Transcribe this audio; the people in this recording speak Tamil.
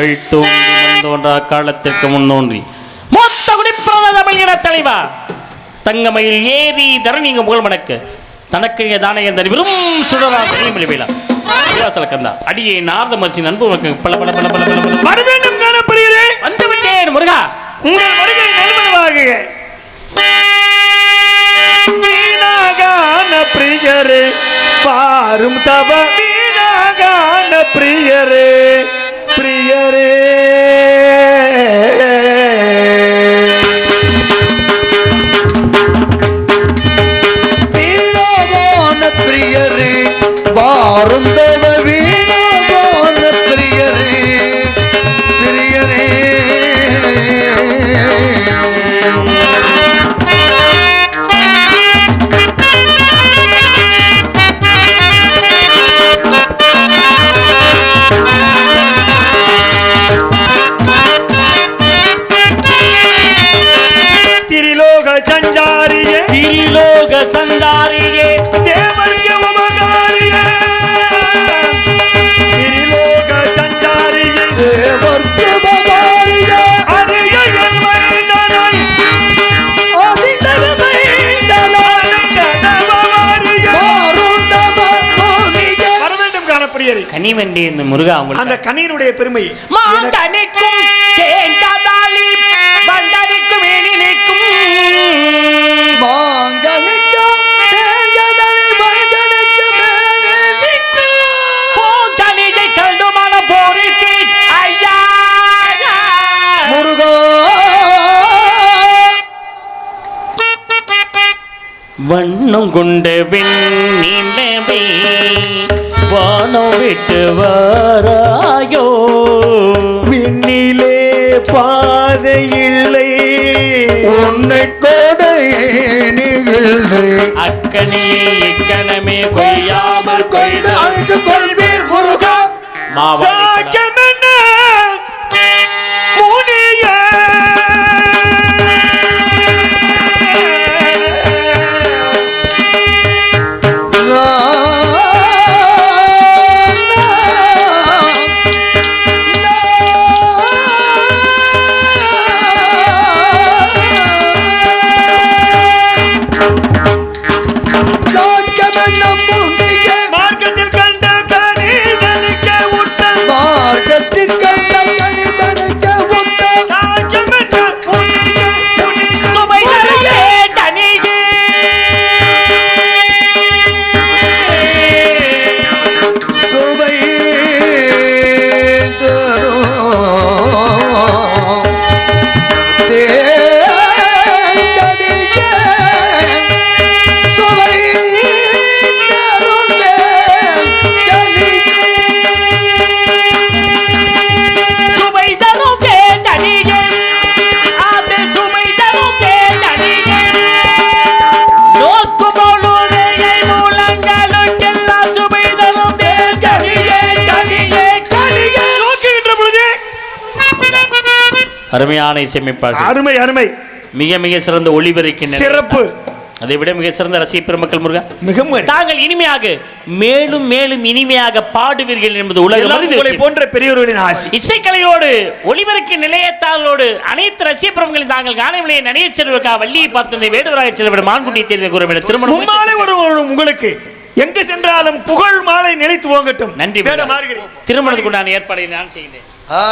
கல் தோன்றி மண் தோன்றா காலத்திற்கு முன்னோன்றி மொத்த குடிப்பிறந்த தமிழின தலைவா தங்கமயில் ஏறி தரணிங்க புகழ் மணக்க. தனக்கிழிய தானே தனி விரும் சுடரா வெளிமொழி வேளா அடிவாசல கந்தா அடியை நார்த மரிசி நண்பு பல பல பல பல பல பல. வேண்டும் காணப்படுகிறே வந்து விட்டேன் முருகா. உங்கள் வருகை பிரியரே பாரும் தவ திரிலோக சந்தாரியே. திரிலோக அரிய அதிநகமைந்தலாய் கதவாரியே வாருந்தவ மோனிய வர வேண்டும் காணப்படுகிறே கனி வண்ணம் கொண்ட வெண்ணிலவே வானம் விட்டு வாராயோ. விண்ணிலே பாதை இல்லை. உன்னை கொடையில்லை அக்கனியை இக்கணமே கொய்யாமல் கொய்து அழைத்து கொள்வீர் முருகா. மாவாடி Hemen lan bu bir அருமையான இசையமைப்பாளர் அருமை அருமை. மிக மிக சிறந்த ஒளிபெருக்கின் சிறப்பு. அதை விட மிக சிறந்த ரசிக பெருமக்கள் முருகா. மிகவும் தாங்கள் இனிமையாக மேலும் மேலும் இனிமையாக பாடுவீர்கள் என்பது உலகம். போன்ற பெரியவர்களின் ஆசி. இசைக்கலையோடு ஒளிபெருக்கி நிலையத்தாளோடு அனைத்து ரசிக பிரமுகளையும் தாங்கள் காணவில்லையை நடிகை செல்வக்கா வள்ளியை பார்த்து வேடுவராக செல்விட மான்குட்டி தேர்வு கூறவிட திருமணம் ஒரு உங்களுக்கு எங்கு சென்றாலும் புகழ் மாலை நிலைத்து ஓங்கட்டும் நன்றி வேட மாறுகிறேன் திருமணத்துக்குண்டான ஏற்பாடை நான் செய்கிறேன் ஆ.